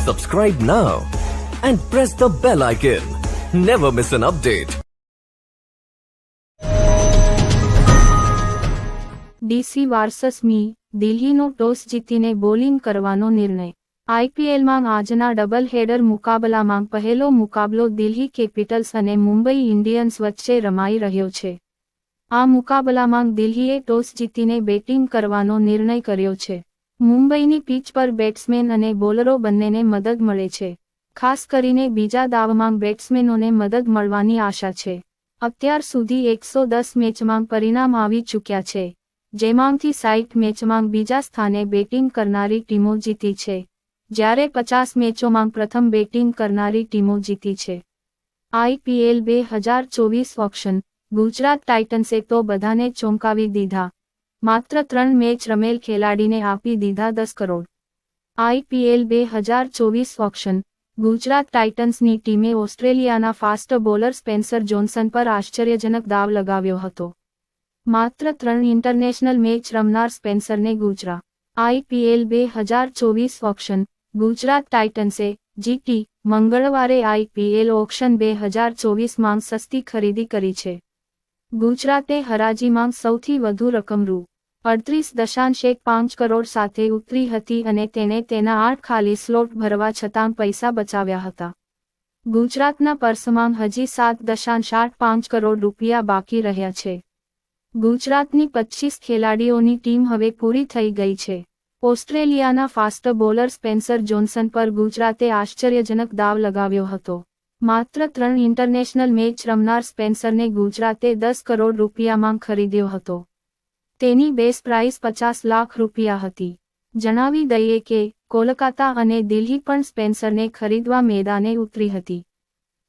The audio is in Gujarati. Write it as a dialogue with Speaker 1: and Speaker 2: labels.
Speaker 1: Subscribe now and press the bell icon. Never miss an update.
Speaker 2: DC versus મી, દિલ્હીનો ટોસ જીતીને બોલિંગ કરવાનો નિર્ણય આઈપીએલમાં આજના ડબલ હેડર મુકાબલામાં પહેલો મુકાબલો દિલ્હી કેપિટલ્સ અને મુંબઈ ઇન્ડિયન્સ વચ્ચે રમાઈ રહ્યો છે આ મુકાબલામાં દિલ્હીએ ટોસ જીતીને બેટિંગ કરવાનો નિર્ણય કર્યો છે મુંબઈની પીચ પર બેટ્સમેન અને બોલરો બંનેને મદદ મળે છે. ખાસ કરીને બીજા દાવમાં બેટ્સમેનોને મદદ મળવાની આશા છે. અત્યાર સુધી એકસો દસ મેચમાં પરિણામ આવી ચૂક્યા છે. જેમાંથી સાઈઠ મેચમાં બીજા સ્થાને બેટિંગ કરનારી ટીમો જીતી છે. જ્યારે પચાસ મેચોમાં પ્રથમ બેટિંગ કરનારી ટીમો જીતી છે. આઈપીએલ બે હજાર ચોવીસ ઓપ્શન ગુજરાત ટાઇટન્સે તો બધાને ચોંકાવી દીધા. માત્ર ત્રણ મેચ રમેલ ખેલાડીને આપી દીધા દસ કરોડ. આઈપીએલ બે હજાર ચોવીસ ઓક્શન. ગુજરાત ટાઇટન્સની ટીમે ઓસ્ટ્રેલિયાના ફાસ્ટ બોલર સ્પેન્સર જોન્સન પર આશ્ચર્યજનક દાવ લગાવ્યો હતો. માત્ર ત્રણ ઇન્ટરનેશનલ મેચ રમનાર સ્પેન્સરને ગુજરાત આઈપીએલ બે હજાર ચોવીસ ઓક્શન. ગુજરાત ટાઇટન્સે જીટી મંગળવારે આઈપીએલ ઓક્શન બે હજાર ચોવીસમાં સસ્તી ખરીદી કરી છે. ગુજરાતે હરાજીમાં સૌથી વધુ રકમ રૂ. અડત્રીસ દશાંશ એક પાંચ કરોડ સાથે ઉતરી હતી અને તેણે તેના આઠ ખાલી સ્લોટ ભરવા છતાં પૈસા બચાવ્યા હતા. ગુજરાતના પર્સમાં હજી સાત દશાંશ આઠ પાંચ કરોડ રૂપિયા બાકી રહ્યા છે. ગુજરાતની પચ્ચીસ ખેલાડીઓની ટીમ હવે પૂરી થઈ ગઈ છે. ઓસ્ટ્રેલિયાના ફાસ્ટ બોલર સ્પેન્સર જોન્સન પર ગુજરાતે આશ્ચર્યજનક દાવ લગાવ્યો હતો. માત્ર ત્રણ ઇન્ટરનેશનલ મેચ રમનાર સ્પેન્સરને ગુજરાતે દસ કરોડ રૂપિયામાં ખરીદ્યો હતો. તેની બેસ પ્રાઇસ પચાસ લાખ રૂપિયા હતી. જણાવી દઈએ કે કોલકાતા અને દિલ્હી પણ સ્પેન્સરને ખરીદવા મેદાને ઉતરી હતી.